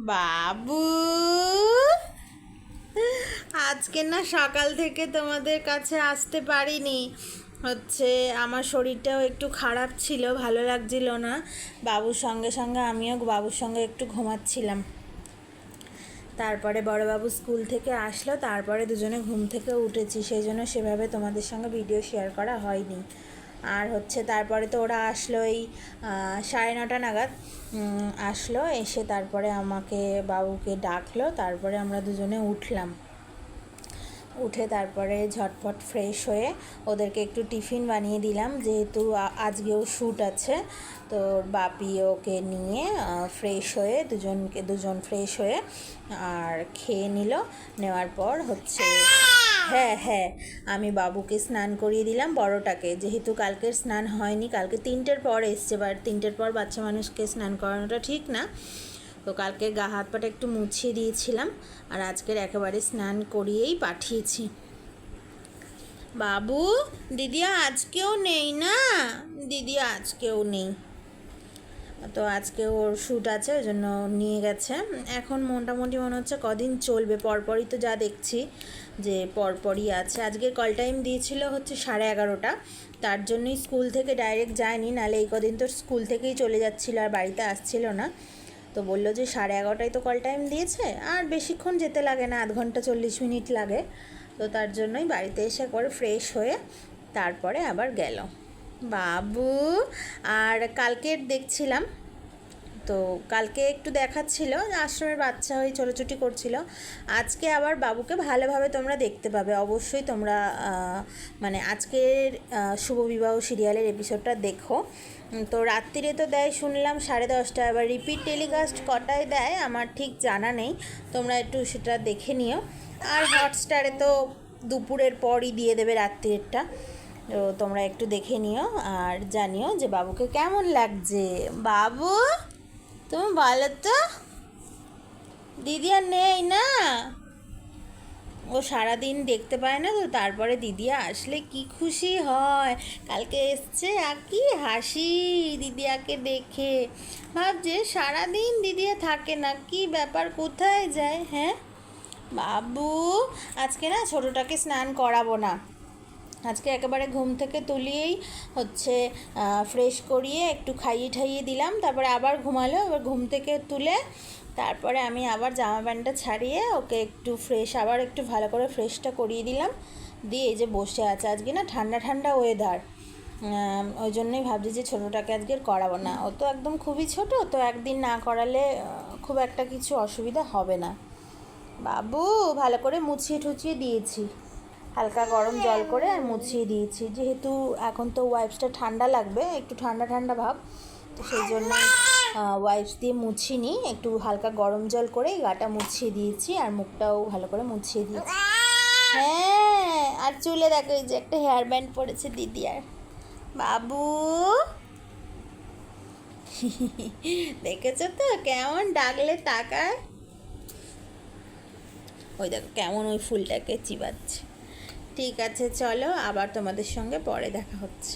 বাবু। আজকে না সকাল থেকে তোমাদের কাছে আসতে পারিনি। হচ্ছে আমার শরীরটাও একটু খারাপ ছিল, ভালো লাগছিল না। বাবুর সঙ্গে সঙ্গে আমিও বাবুর সঙ্গে একটু ঘুমাচ্ছিলাম। তারপরে বড়বাবু স্কুল থেকে আসলো, তারপরে দুজনে ঘুম থেকে উঠেছি। সেই জন্য সেভাবে তোমাদের সঙ্গে ভিডিও শেয়ার করা হয়নি। আর হচ্ছে তারপরে তো ওরা আসলো এই সাড়ে নটা নাগাদ। আসলো, এসে তারপরে আমাকে বাবুকে ডাকলো, তারপরে আমরা দুজনে উঠলাম। উঠে তারপরে ঝটপট ফ্রেশ হয়ে ওদেরকে একটু টিফিন বানিয়ে দিলাম, যেহেতু আজকেও শ্যুট আছে। তো বাপি ওকে নিয়ে ফ্রেশ হয়ে দুজনকে, দুজন ফ্রেশ হয়ে আর খেয়ে নিল। নেওয়ার পর হচ্ছে হ্যাঁ হ্যাঁ। আমি বাবুকে স্নান করিয়ে দিলাম বড়টাকে। যেহেতু কালকের স্নান হয়নি, কালকে তিনটের পর এসছে বাট তিনটের পর বাচ্চা মানুষকে স্নান করানোটা ঠিক না। তো কালকে গা, হাত, পাটা একটু মুছিয়ে দিয়েছিলাম আর আজকের একেবারে স্নান করিয়েই পাঠিয়েছি। বাবু, দিদিয়া আজকেও নেই না? দিদি আজকেও নেই। তো আজকে ওর শ্যুট আছে, ওই জন্য নিয়ে গেছে। এখন মোটামুটি মনে হচ্ছে কদিন চলবে, পরপরই তো যা দেখছি যে পরপরই আছে। আজকে কল টাইম দিয়েছিল হচ্ছে সাড়ে এগারোটা। তার জন্যই স্কুল থেকে ডাইরেক্ট যায়নি, নাহলে এই কদিন তো স্কুল থেকেই চলে যাচ্ছিল আর বাড়িতে আসছিল না। তো বলল যে সাড়ে এগারোটায় তো কল টাইম দিয়েছে, আর বেশিক্ষণ যেতে লাগে না, আধ ঘণ্টা চল্লিশ মিনিট লাগে। তো তার জন্যই বাড়িতে এসে করে ফ্রেশ হয়ে তারপরে আবার গেল। বাবু আর কালকের দেখছিলাম। তো কালকে একটু দেখাচ্ছিল আশ্রমের বাচ্চা হয়ে ছোটোছুটি করছিল। আজকে আবার বাবুকে ভালোভাবে তোমরা দেখতে পাবে। অবশ্যই তোমরা মানে আজকের আহ, শুভবিবাহ সিরিয়ালের এপিসোডটা দেখো। তো রাত্রিরে তো দেয় শুনলাম সাড়ে দশটা এবার রিপিট টেলিকাস্ট কটায় দেয় আমার ঠিক জানা নেই। তোমরা একটু সেটা দেখে নিও। আর হটস্টারে তো দুপুরের পরই দিয়ে দেবে রাত্রিরেরটা তো তোমরা একটু দেখে নিও আর জানিও যে বাবুকে কেমন লাগছে। বাবু, তুমি বলো তো। দিদি আর নেই না? ও সারাদিন দেখতে পায় না তো, তারপরে দিদিয়া আসলে কি খুশি হয়। কালকে এসছে আর কি হাসি দিদিয়াকে দেখে। ভাবছে সারাদিন দিদিয়া থাকে না, কি ব্যাপার, কোথায় যায় হ্যাঁ? বাবু, আজকে না ছোটোটাকে স্নান করাবো না। আজকে একেবারে ঘুম থেকে তুলিয়েই হচ্ছে ফ্রেশ করিয়ে একটু খাইয়ে ঠাইয়ে দিলাম, তারপরে আবার ঘুমালো, এবার ঘুম থেকে তুলে তারপরে আমি আবার জামা প্যান্টটা ছাড়িয়ে ওকে একটু ফ্রেশ আবার একটু ভালো করে ফ্রেশটা করিয়ে দিলাম। দিয়ে এই যে বসে আছে আজকে না ঠান্ডা ঠান্ডা ওয়েদার ওই জন্যই ভাবছি যে ছোটোটাকে আজকে করাবো না। ও তো একদম খুবই ছোট, তো একদিন না করালে খুব একটা কিছু অসুবিধা হবে না। বাবু, ভালো করে মুছিয়ে টুছিয়ে দিয়েছি। হালকা গরম জল করে আর মুছিয়ে দিয়েছি। যেহেতু এখন তো ওয়াইপসটা ঠান্ডা লাগবে, একটু ঠান্ডা ঠান্ডা ভাব, তো সেই জন্য ওয়াইপস দিয়ে মুছিনি। একটু হালকা গরম জল করে গাটা মুছিয়ে দিয়েছি আর মুখটাও ভালো করে মুছিয়ে দিয়েছি। হ্যাঁ আর চুলে দেখো এই যে একটা হেয়ার ব্যান্ড পড়েছে দিদি আর। বাবু! দেখেছ তো কেমন ডাকলে তাকায়? ওই দেখো কেমন ওই ফুলটাকে চিবাচ্ছে। ঠিক আছে চলো আবার তোমাদের সঙ্গে পরে দেখা হচ্ছে।